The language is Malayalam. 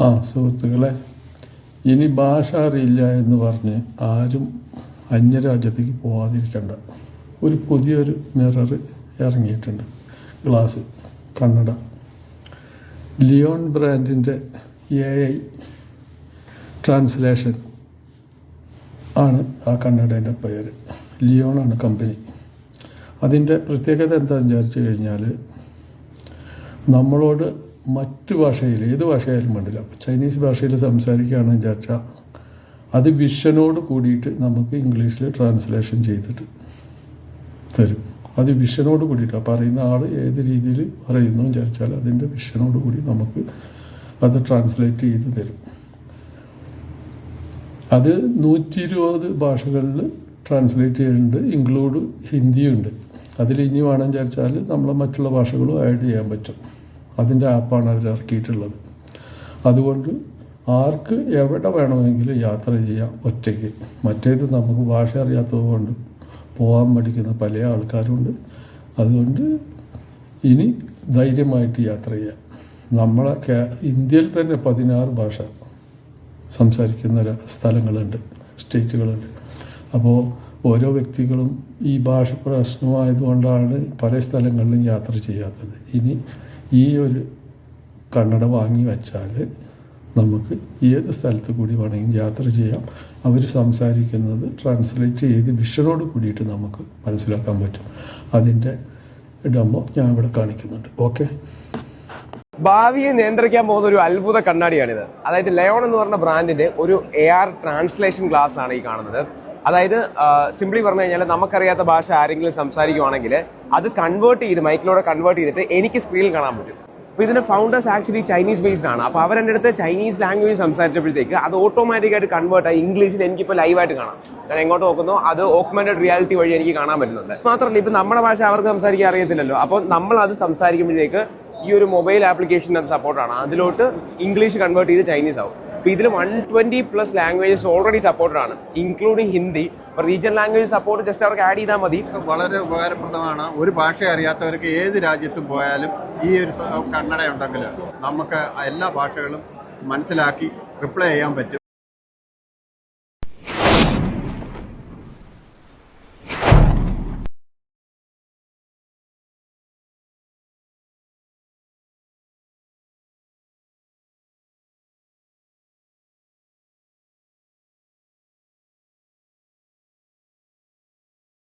ആ സുഹൃത്തുക്കളെ ഇനി ഭാഷ അറിയില്ല എന്ന് പറഞ്ഞ് ആരും അന്യരാജ്യത്തേക്ക് പോവാതിരിക്കണ്ട. ഒരു പുതിയൊരു മിറർ ഇറങ്ങിയിട്ടുണ്ട്. ഗ്ലാസ് കണ്ണട. ലിയോൺ ബ്രാൻഡിന്റെ എ ഐ ട്രാൻസ്ലേഷൻ ആണ് ആ കണ്ണടേന്റെ പേര്. ലിയോണാണ് കമ്പനി. അതിന്റെ പ്രത്യേകത എന്താണെന്ന് വിചാരിച്ചു കഴിഞ്ഞാൽ നമ്മളോട് മറ്റു ഭാഷയിൽ ഏത് ഭാഷയായാലും വേണ്ടില്ല. ചൈനീസ് ഭാഷയിൽ സംസാരിക്കുകയാണെന്ന് വിചാരിച്ചാൽ അത് വിഷനോട് കൂടിയിട്ട് നമുക്ക് ഇംഗ്ലീഷിൽ ട്രാൻസ്ലേഷൻ ചെയ്തിട്ട് തരും. അത് വിഷനോട് കൂടിയിട്ട് പറയുന്ന ആൾ ഏത് രീതിയിൽ പറയുന്നു വിചാരിച്ചാൽ അതിന്റെ വിഷനോട് കൂടി നമുക്ക് അത് ട്രാൻസ്ലേറ്റ് ചെയ്ത് തരും. അത് നൂറ്റി ഇരുപത് ഭാഷകളിൽ ട്രാൻസ്ലേറ്റ് ചെയ്യുന്നുണ്ട്. ഇൻക്ലൂഡ് ഹിന്ദിയുണ്ട്. അതിൽ ഇനി വേണം വിചാരിച്ചാൽ നമ്മളെ മറ്റുള്ള ഭാഷകളും ആഡ് ചെയ്യാൻ പറ്റും. അതിന്റെ ആപ്പാണ് അവർ ഇറക്കിയിട്ടുള്ളത്. അതുകൊണ്ട് ആർക്ക് എവിടെ വേണമെങ്കിലും യാത്ര ചെയ്യാം ഒറ്റയ്ക്ക്. മറ്റേത് നമുക്ക് ഭാഷ അറിയാത്തത് കൊണ്ട് പോകാൻ മടിക്കുന്ന പല ആൾക്കാരുണ്ട്. അതുകൊണ്ട് ഇനി ധൈര്യമായിട്ട് യാത്ര ചെയ്യാം. നമ്മളെ ഇന്ത്യയിൽ തന്നെ പതിനാറ് ഭാഷ സംസാരിക്കുന്ന സ്ഥലങ്ങളുണ്ട് സ്റ്റേറ്റുകളുണ്ട്. അപ്പോൾ ഓരോ വ്യക്തികളും ഈ ഭാഷ പ്രശ്നമായതുകൊണ്ടാണ് പല സ്ഥലങ്ങളിലും യാത്ര ചെയ്യാത്തത്. ഇനി ഈ ഒരു കണ്ണട വാങ്ങി വച്ചാൽ നമുക്ക് ഏത് സ്ഥലത്ത് കൂടി വേണമെങ്കിൽ യാത്ര ചെയ്യാം. അവർ സംസാരിക്കുന്നത് ട്രാൻസ്ലേറ്റ് ചെയ്ത് വിഷനോട് കൂടിയിട്ട് നമുക്ക് മനസ്സിലാക്കാൻ പറ്റും. അതിന്റെ ഡെമോ ഞാൻ ഇവിടെ കാണിക്കുന്നുണ്ട്. ഓക്കെ? ഭാവിയെ നിയന്ത്രിക്കാൻ പോകുന്ന ഒരു അത്ഭുത കണ്ണാടിയാണിത്. അതായത് ലയോൺ എന്ന് പറഞ്ഞ ബ്രാൻഡിന്റെ ഒരു എ ആർ ട്രാൻസ്ലേഷൻ ഗ്ലാസ് ആണ് ഈ കാണുന്നത്. അതായത് സിംപ്ലി പറഞ്ഞു കഴിഞ്ഞാൽ നമുക്കറിയാത്ത ഭാഷ ആരെങ്കിലും സംസാരിക്കുവാണെങ്കിൽ അത് കൺവേർട്ട് ചെയ്ത് മൈക്കിലൂടെ കൺവേർട്ട് ചെയ്തിട്ട് എനിക്ക് സ്ക്രീനിൽ കാണാൻ പറ്റും. അപ്പോൾ ഇതിന്റെ ഫൗണ്ടേഴ്സ് ആക്ച്വലി ചൈനീസ് ബേസ്ഡ് ആണ്. അപ്പോൾ അവരെന്റെ അടുത്ത് ചൈനീസ് ലാംഗ്വേജ് സംസാരിച്ചപ്പോഴത്തേക്ക് അത് ഓട്ടോമാറ്റിക്കായിട്ട് കൺവേർട്ട് ആയി. ഇംഗ്ലീഷിൽ എനിക്കിപ്പോൾ ലൈവായിട്ട് കാണാം. ഞാൻ എങ്ങോട്ട് നോക്കുന്നു? അത് ഓക്മെന്റഡ് റിയാലിറ്റി വഴി എനിക്ക് കാണാൻ പറ്റുന്നുണ്ട്. മാത്രമല്ല ഇപ്പം നമ്മുടെ ഭാഷ അവർക്ക് സംസാരിക്കാൻ അറിയത്തില്ലല്ലോ. അപ്പോൾ നമ്മൾ അത് സംസാരിക്കുമ്പോഴത്തേക്ക് ഈ ഒരു മൊബൈൽ ആപ്ലിക്കേഷന്റെ അത് സപ്പോർട്ടാണ് അതിലോട്ട് ഇംഗ്ലീഷ് കൺവേർട്ട് ചെയ്ത് ചൈനീസ് ആവും. അപ്പോൾ ഇതിൽ one twenty plus languages already supported ആണ്. ഇൻക്ലൂഡിങ് ഹിന്ദി അപ്പോൾ റീജിയൻ ലാംഗ്വേജ് സപ്പോർട്ട് ജസ്റ്റ് അവർക്ക് ആഡ് ചെയ്താൽ മതി. വളരെ ഉപകാരപ്രദമാണ്. ഒരു ഭാഷ അറിയാത്തവർക്ക് ഏത് രാജ്യത്തും പോയാലും ഈ ഒരു കണ്ണട ഉണ്ടെങ്കിൽ നമുക്ക് എല്ലാ ഭാഷകളും മനസ്സിലാക്കി റിപ്ലൈ ചെയ്യാൻ പറ്റും.